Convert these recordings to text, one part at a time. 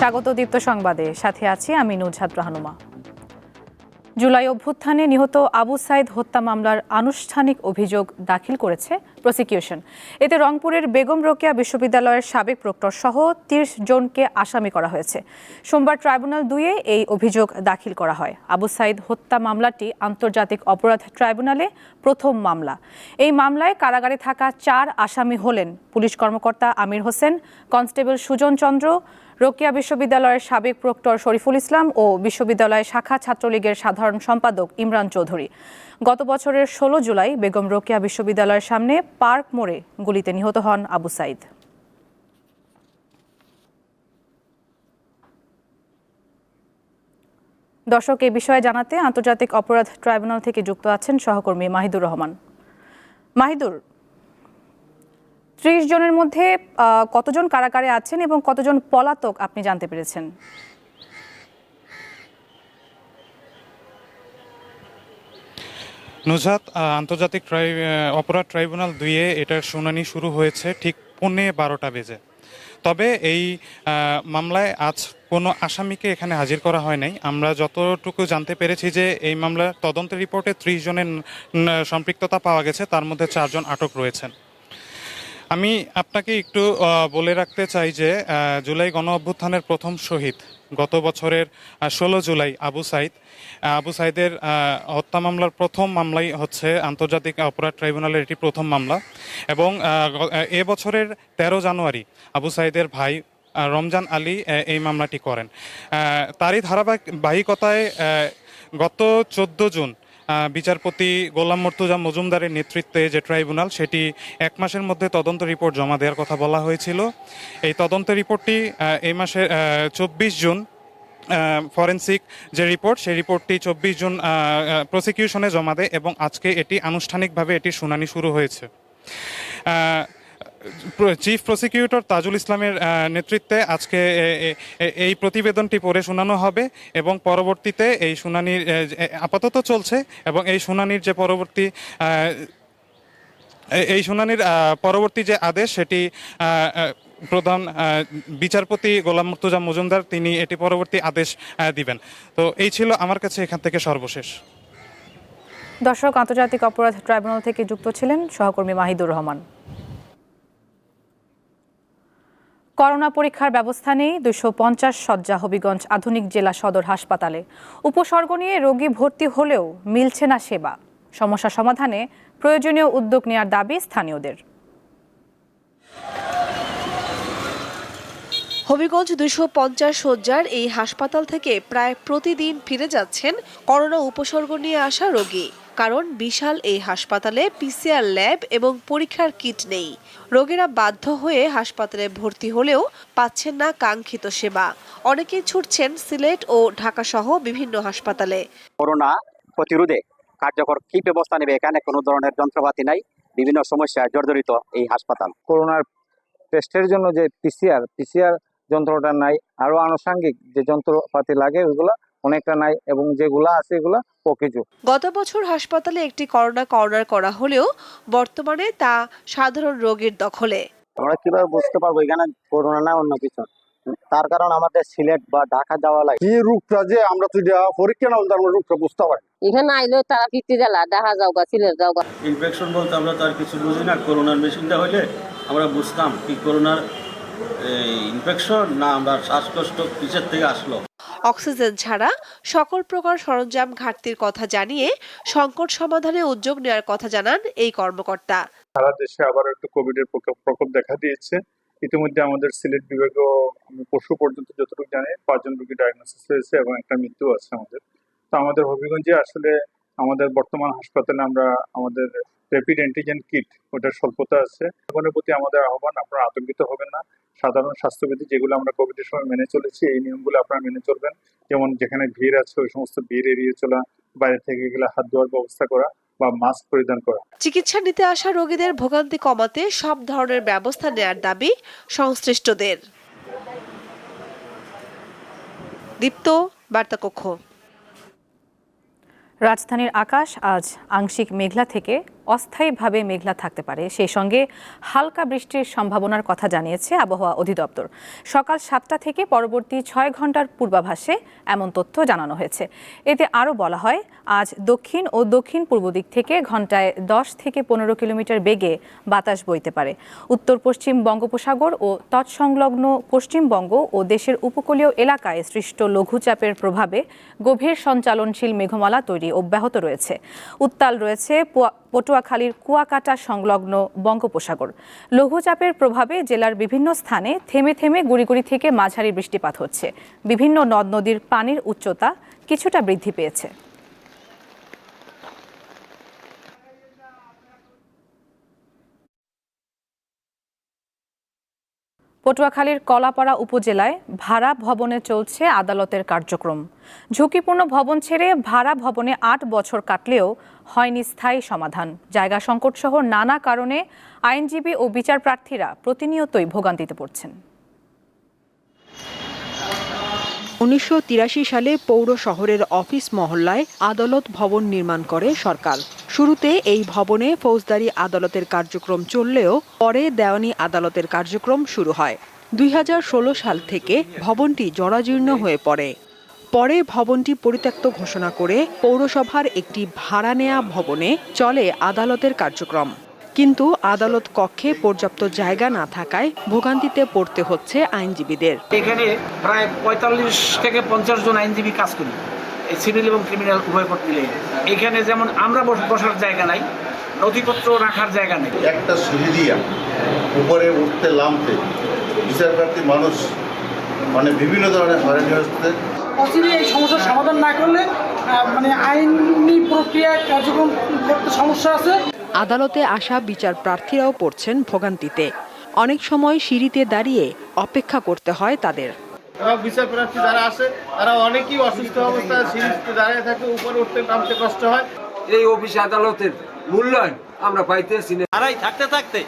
স্বাগত দীপ্ত সংবাদে। সাথে আছি আমি নুজহাত রাহানুমা। জুলাই অভ্যুত্থানে নিহত আবু সাইদ হত্যা মামলার আনুষ্ঠানিক অভিযোগ দাখিল করেছে প্রসিকিউশন। এতে রংপুরের বেগম রোকেয়া বিশ্ববিদ্যালয়ের সাবেক প্রক্টর সহ তিরিশ জনকে আসামি করা হয়েছে। সোমবার ট্রাইব্যুনাল দুয়ে এই অভিযোগ দাখিল করা হয়। আবু সাইদ হত্যা মামলাটি আন্তর্জাতিক অপরাধ ট্রাইব্যুনালে প্রথম মামলা। এই মামলায় কারাগারে থাকা চার আসামি হলেন পুলিশ কর্মকর্তা আমির হোসেন, কনস্টেবল সুজন চন্দ্র রোকেয়া বিশ্ববিদ্যালয়ের সাবেক প্রক্টর শরীফুল ইসলাম ও বিশ্ববিদ্যালয় শাখা ছাত্রলীগের সাধারণ সম্পাদক ইমরান চৌধুরী। গত বছরের ষোলো জুলাই বেগম রোকেয়া বিশ্ববিদ্যালয়ের সামনে পার্ক মোড়ে গুলিতে নিহত হন আবু সাইদ। দর্শক এই বিষয়ে জানাতে আন্তর্জাতিক অপরাধ ট্রাইব্যুনাল থেকে যুক্ত আছেন সহকর্মী মাহিদুর রহমান। মাহিদুর ত্রিশ জনের মধ্যে কতজন কারাগারে আছেন এবং কতজন পলাতক আপনি জানতে পেরেছেন? নুজাত আন্তর্জাতিক ট্রাই অপরাধ ট্রাইব্যুনাল দুইয়ে এটার শুনানি শুরু হয়েছে ঠিক পৌনে বারোটা বেজে। তবে এই মামলায় আজ কোনো আসামিকে এখানে হাজির করা হয় নাই। আমরা যতটুকু জানতে পেরেছি যে এই মামলার তদন্ত রিপোর্টে ত্রিশ জনের সম্পৃক্ততা পাওয়া গেছে, তার মধ্যে চারজন আটক রয়েছেন। আমি আপনাকে একটু বলে রাখতে চাই যে জুলাই গণ অভ্যুত্থানের প্রথম শহীদ গত বছরের ষোলো জুলাই আবু সাইদ। আবু সাইদের হত্যা মামলার প্রথম মামলাই হচ্ছে আন্তর্জাতিক অপরাধ ট্রাইব্যুনালের এটি প্রথম মামলা এবং এ বছরের তেরো জানুয়ারি আবু সাইদের ভাই রমজান আলী এই মামলাটি করেন। তারই ধারাবাহিকতায় গত চোদ্দ জুন বিচারপতি গোলাম মর্তুজা মজুমদারের নেতৃত্বে যে ট্রাইব্যুনাল, সেটি এক মাসের মধ্যে তদন্ত রিপোর্ট জমা দেওয়ার কথা বলা হয়েছিল। এই তদন্ত রিপোর্টটি এই মাসের চব্বিশ জুন ফরেন্সিক যে রিপোর্ট, সেই রিপোর্টটি চব্বিশ জুন প্রসিকিউশনে জমা দেয় এবং আজকে এটি আনুষ্ঠানিকভাবে এটি শুনানি শুরু হয়েছে। চিফ প্রসিকিউটর তাজুল ইসলামের নেতৃত্বে আজকে এই প্রতিবেদনটি পড়ে শোনানো হবে এবং পরবর্তীতে এই শুনানির আপাতত চলছে এবং এই শুনানির যে পরবর্তী এই শুনানির পরবর্তী যে আদেশ সেটি প্রধান বিচারপতি গোলাম মুর্তুজা মজুমদার তিনি এটি পরবর্তী আদেশ দিবেন। তো এই ছিল আমার কাছে এখান থেকে সর্বশেষ। দর্শক, আন্তর্জাতিক অপরাধ ট্রাইব্যুনাল থেকে যুক্ত ছিলেন সহকর্মী মাহিদুর রহমান। করোনা পরীক্ষার ব্যবস্থা নেই দুশো পঞ্চাশ শয্যা হবিগঞ্জ আধুনিক জেলা সদর হাসপাতালে। উপসর্গ নিয়ে রোগী ভর্তি হলেও মিলছে না সেবা। সমস্যা সমাধানে প্রয়োজনীয় উদ্যোগ নেওয়ার দাবি স্থানীয়দের। হবিগঞ্জ দুশো পঞ্চাশ শয্যার এই হাসপাতাল থেকে প্রায় প্রতিদিন ফিরে যাচ্ছেন করোনা উপসর্গ নিয়ে আসা রোগী। কারণ বিশাল এই হাসপাতালে পিসিআর ল্যাব এবং পরীক্ষার কিট নেই। রোগীরা বাধ্য হয়ে হাসপাতালে ভর্তি হলেও পাচ্ছেন না কাঙ্ক্ষিত সেবা। অনেকেই ছুটছেন সিলেট ও ঢাকা সহ বিভিন্ন হাসপাতালে। করোনা প্রতিরোধে কার্যকর কি ব্যবস্থা নেবে এখানে কোনো ধরনের যন্ত্রপাতি নাই বিভিন্ন সমস্যায় জর্জরিত এই হাসপাতাল। করোনার টেস্টের জন্য যে পিসিআর পিসিআর যন্ত্রটা নাই আরও আনুষঙ্গিক যে যন্ত্রপাতি লাগে ওইগুলো অনেকটা নাই এবং যেগুলা আছে এগুলা পকেজু গত বছর হাসপাতালে একটি করোনা কর্নার করা হলেও বর্তমানে তা সাধারণ রোগীর দখলে। আমরা কীভাবে বুঝতে পারব এখানে করোনা না অন্য কিছু? তার কারণ আমাদের সিলেট বা ঢাকা যাওয়া লাগে। কি রূপটা যে আমরা তো পরীক্ষা না হলে আমরা রূপটা বুঝতে পারি এখানে আইলে তারা ফিরতে দিলা দেখা যাও গা সিলেট যাও গা ইনফেকশন বলতে আমরা তো আর কিছু বুঝি না করোনার মেশিনটা হইলে আমরা বুঝতাম কি করোনার ইনফেকশন না আমরা শ্বাসকষ্ট কিসের থেকে আসলো। অক্সিজেন ছাড়া সকল প্রকার সরঞ্জাম ঘাটতির কথা জানিয়ে সংকট সমাধানে উদ্যোগ নেওয়ার কথা জানান এই কর্মকর্তা। সারা দেশে আবার একটু কোভিড এর প্রকোপ দেখা দিয়েছে। ইতিমধ্যে আমাদের সিলেট বিভাগেও আমি পশু পর্যন্ত যতটুকু জানি পাঁচজন রোগী ডায়াগনোসিস হয়েছে এবং একটা মৃত্যু আছে আমাদের। তো আমাদের হবিগঞ্জে আসলে আমাদের বর্তমান হাসপাতালে আমরা আমাদের র্যাপিড অ্যান্টিজেন কিট ওটার স্বল্পতা আছে। জনগণের প্রতি আমাদের আহ্বান, আপনারা আতঙ্কিত হবেন না। সাধারণ স্বাস্থ্যবিধি যেগুলো আমরা কোভিডের সময় মেনে চলেছি, এই নিয়মগুলো আপনারা মেনে চলবেন। যেমন যেখানে ভিড় আছে, ওই সমস্ত ভিড় এড়িয়ে চলা, বাইরে থেকে গেলে হাত ধোয়ার ব্যবস্থা করা বা মাস্ক পরিধান করা। চিকিৎসা নিতে আসা রোগীদের ভোগান্তি কমাতে সব ধরনের ব্যবস্থা নেয়ার দাবি সংশ্লিষ্টদের। দীপ্ত বার্তা কক্ষ রাজধানীর আকাশ আজ আংশিক মেঘলা থেকে অস্থায়ীভাবে মেঘলা থাকতে পারে। সেই সঙ্গে হালকা বৃষ্টির সম্ভাবনার কথা জানিয়েছে আবহাওয়া অধিদপ্তর। সকাল সাতটা থেকে পরবর্তী ছয় ঘণ্টার পূর্বাভাসে এমন তথ্য জানানো হয়েছে। এতে আরও বলা হয়, আজ দক্ষিণ ও দক্ষিণ পূর্ব দিক থেকে ঘন্টায় দশ থেকে পনেরো কিলোমিটার বেগে বাতাস বইতে পারে। উত্তর পশ্চিম বঙ্গোপসাগর ও তৎসংলগ্ন পশ্চিমবঙ্গ ও দেশের উপকূলীয় এলাকায় সৃষ্ট লঘুচাপের প্রভাবে গভীর সঞ্চালনশীল মেঘমালা তৈরি অব্যাহত রয়েছে। উত্তাল রয়েছে পটুয়াখালীর কুয়াকাটা সংলগ্ন বঙ্গোপসাগর। লঘুচাপের প্রভাবে জেলার বিভিন্ন স্থানে থেমে থেমে গুড়িগুড়ি থেকে মাঝারি বৃষ্টিপাত হচ্ছে। বিভিন্ন নদ নদীর পানির উচ্চতা কিছুটা বৃদ্ধি পেয়েছে। পটুয়াখালীর কলাপাড়া উপজেলায় ভাড়া ভবনে চলছে আদালতের কার্যক্রম। ঝুঁকিপূর্ণ ভবন ছেড়ে ভাড়া ভবনে আট বছর কাটলেও হয়নি স্থায়ী সমাধান। জায়গা সংকট সহ নানা কারণে আইনজীবী ও বিচার প্রার্থীরা প্রতিনিয়তই ভোগান্তিতে পড়ছেন। উনিশশো তিরাশি সালে পৌর শহরের অফিস মহল্লায় আদালত ভবন নির্মাণ করে সরকার। শুরুতে এই ভবনে ফৌজদারি আদালতের কার্যক্রম চললেও পরে দেওয়ানি আদালতের কার্যক্রম শুরু হয়। দুই হাজার ষোলো সাল থেকে ভবনটি জরাজীর্ণ হয়ে পড়ে। পরে ভবনটি পরিত্যক্ত ঘোষণা করে পৌরসভার একটি ভাড়া নেয়া ভবনে চলে আদালতের কার্যক্রম। কিন্তু আদালত কক্ষে পর্যাপ্ত জায়গা না থাকায় ভোগান্তিতে পড়তে হচ্ছে আইনজীবীদের। এখানে প্রায় পঁয়তাল্লিশ থেকে পঞ্চাশ জন আইনজীবী কাজ করি সিভিল এবং ক্রিমিনাল উভয় পদ মিলে। এখানে যেমন আমরা বস- বসার জায়গা নাই নথিপত্র রাখার জায়গা নেই। একটা সিঁড়ি দিয়া উপরে উঠতে নামতে বিচারপ্রার্থী মানুষ মানে বিভিন্ন ধরনের হয়রানি হচ্ছে। অচিরে এই সমস্যার সমাধান না করলে মানে আইনি প্রক্রিয়া কার্যক্রম করতে সমস্যা আছে। আদালতে আসা বিচার প্রার্থীরাও পড়ছেন ভোগান্তিতে। অনেক সময় সিঁড়িতে দাঁড়িয়ে অপেক্ষা করতে হয় তাদের। এবং বিচার প্রার্থী যারা আসে তারা অনেকেই অসুস্থ অবস্থায় সিরিজকে দাঁড়িয়ে থাকে উপরে উঠতে নামতে কষ্ট হয়। এই অফিস আদালতের মূল্যায়ন আমরা পাইতেছি না। তারাই থাকতে থাকতে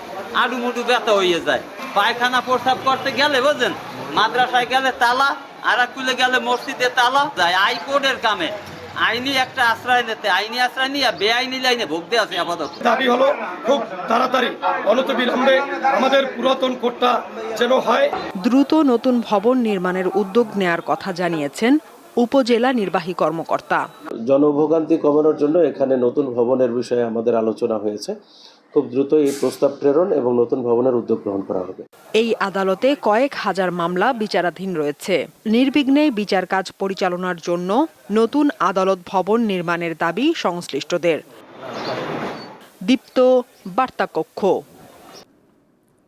আডু মুডু ব্যথা হয়ে যায়। পায়খানা প্রস্রাব করতে গেলে বোঝেন মাদ্রাসায় গেলে তালা আর এক কুলে গেলে মসজিদে তালা যায় আইকোর্ডের কামে। আইনি একটা আশ্রয় নিতে আইনি আশ্রয় নিয়ে বেআইনি লাইনে ভুগতে আছে আপাতত। দাবি হলো খুব তাড়াতাড়ি অনত বিলম্বে আমাদের পুরাতন কোর্টটা যেন হয়। দ্রুত নতুন ভবন নির্মাণের উদ্যোগ নেয়ার কথা জানিয়েছেন উপজেলা নির্বাহী কর্মকর্তা। জনভোগান্তি কমানোর জন্য এখানে নতুন ভবনের বিষয়ে আমাদের আলোচনা হয়েছে। খুব দ্রুত এই প্রস্তাব প্রেরণ এবং নতুন ভবনের উদ্যোগ গ্রহণ করা হবে। এই আদালতে কয়েক হাজার মামলা বিচারাধীন রয়েছে। নির্বিঘ্নে বিচার কাজ পরিচালনার জন্য নতুন আদালত ভবন নির্মাণের দাবি সংশ্লিষ্টদের। দীপ্ত বার্তা কক্ষ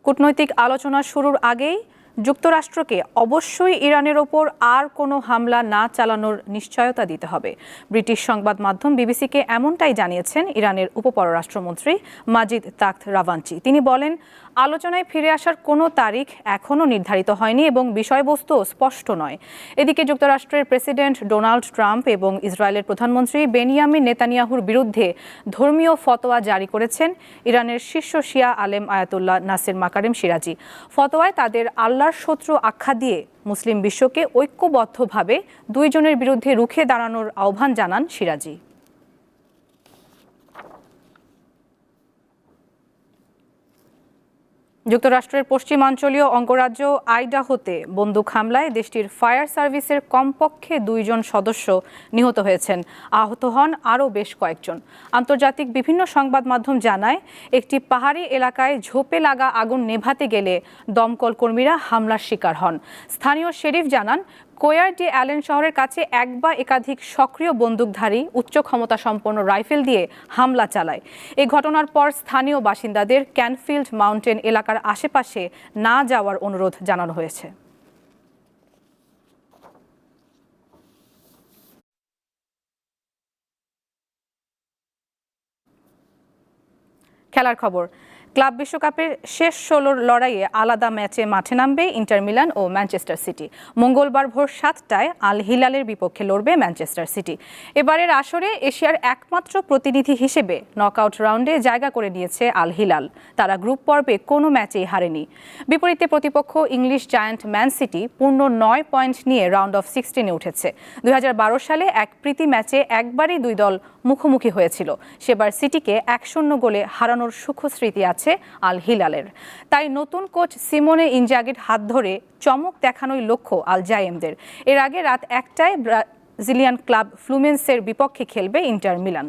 কূটনৈতিক আলোচনা শুরুর আগেই যুক্তরাষ্ট্রকে অবশ্যই ইরানের ওপর আর কোনো হামলা না চালানোর নিশ্চয়তা দিতে হবে। ব্রিটিশ সংবাদ মাধ্যম বিবিসিকে এমনটাই জানিয়েছেন ইরানের উপপররাষ্ট্রমন্ত্রী মাজিদ তাক্ত রাভাঞ্চি তিনি বলেন আলোচনায় ফিরে আসার কোনো তারিখ এখনও নির্ধারিত হয়নি এবং বিষয়বস্তু স্পষ্ট নয়। এদিকে যুক্তরাষ্ট্রের প্রেসিডেন্ট ডোনাল্ড ট্রাম্প এবং ইসরায়েলের প্রধানমন্ত্রী বেনিয়ামিন নেতানিয়াহুর বিরুদ্ধে ধর্মীয় ফতোয়া জারি করেছেন ইরানের শীর্ষ শিয়া আলেম আয়াতুল্লাহ নাসির মাকারিম সিরাজি। ফতোয়ায় তাদের আল্লাহর শত্রু আখ্যা দিয়ে মুসলিম বিশ্বকে ঐক্যবদ্ধভাবে দুইজনের বিরুদ্ধে রুখে দাঁড়ানোর আহ্বান জানান সিরাজি। যুক্তরাষ্ট্রের পশ্চিমাঞ্চলীয় অঙ্গরাজ্য আইডাহোতে বন্দুক হামলায় দেশটির ফায়ার সার্ভিসের কমপক্ষে দুইজন সদস্য নিহত হয়েছেন। আহত হন আরও বেশ কয়েকজন। আন্তর্জাতিক বিভিন্ন সংবাদ মাধ্যম জানায়, একটি পাহাড়ি এলাকায় ঝোপে লাগা আগুন নেভাতে গেলে দমকল কর্মীরা হামলার শিকার হন। স্থানীয় শেরিফ জানান কোয়ার ডি অ্যালেন শহরের কাছে এক বা একাধিক সক্রিয় বন্দুকধারী উচ্চ ক্ষমতা সম্পন্ন রাইফেল দিয়ে হামলা চালায়। এই ঘটনার পর স্থানীয় বাসিন্দাদের ক্যানফিল্ড মাউন্টেন এলাকার আশেপাশে না যাওয়ার অনুরোধ জানানো হয়েছে। খেলার খবর ক্লাব বিশ্বকাপের শেষ ষোলোর লড়াইয়ে আলাদা ম্যাচে মাঠে নামবে ইন্টার মিলান ও ম্যানচেস্টার সিটি। মঙ্গলবার ভোর সাতটায় আল হিলালের বিপক্ষে লড়বে ম্যানচেস্টার সিটি। এবারের আসরে এশিয়ার একমাত্র প্রতিনিধি হিসেবে নকআউট রাউন্ডে জায়গা করে নিয়েছে আল হিলাল। তারা গ্রুপ পর্বে কোনো ম্যাচেই হারেনি। বিপরীতে প্রতিপক্ষ ইংলিশ জায়ান্ট ম্যান সিটি পূর্ণ নয় পয়েন্ট নিয়ে রাউন্ড অফ সিক্সটিনে উঠেছে। দুই হাজার বারো সালে এক প্রীতি ম্যাচে একবারই দুই দল মুখোমুখি হয়েছিল। সেবার সিটিকে এক শূন্য গোলে হারানোর সুখ স্মৃতি আছে আল হিলালের তাই নতুন কোচ সিমনে ইনজাগির হাত ধরে চমক দেখানোই লক্ষ্য আল জায়েমদের এর আগে রাত একটায় ব্রাজিলিয়ান ক্লাব ফ্লুমেন্সের বিপক্ষে খেলবে ইন্টার মিলান।